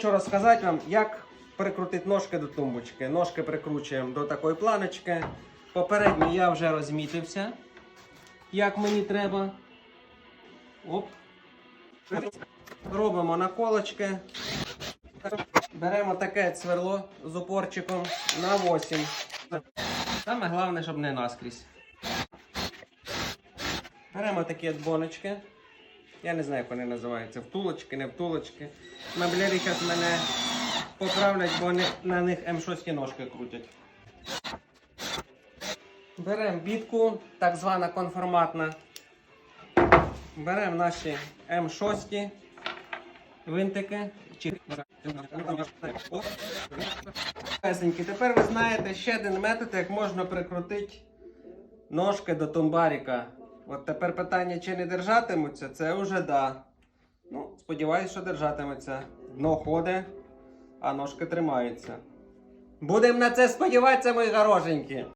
Хочу розказати вам, як прикрутити ножки до тумбочки. Ножки прикручуємо до такої планочки. Попередньо я вже розмітився, як мені треба. Оп. Робимо наколочки. Беремо таке сверло з упорчиком на 8. Саме головне, щоб не наскрізь. Беремо такі от боночки. Я не знаю, як вони називаються. Втулочки, не втулочки. Меблярі зараз мене поправлять, бо вони на них М6 ножки крутять. Беремо бітку, так звана конформатна. Беремо наші М6 винтики. Тепер ви знаєте ще один метод, як можна прикрутити ножки до тумбаріка. От тепер питання, чи не держатимуться, це вже да. Ну, сподіваюсь, що держатиметься. Дно ходить, а ножки тримаються. Будемо на це сподіватися, мої хорошенькі.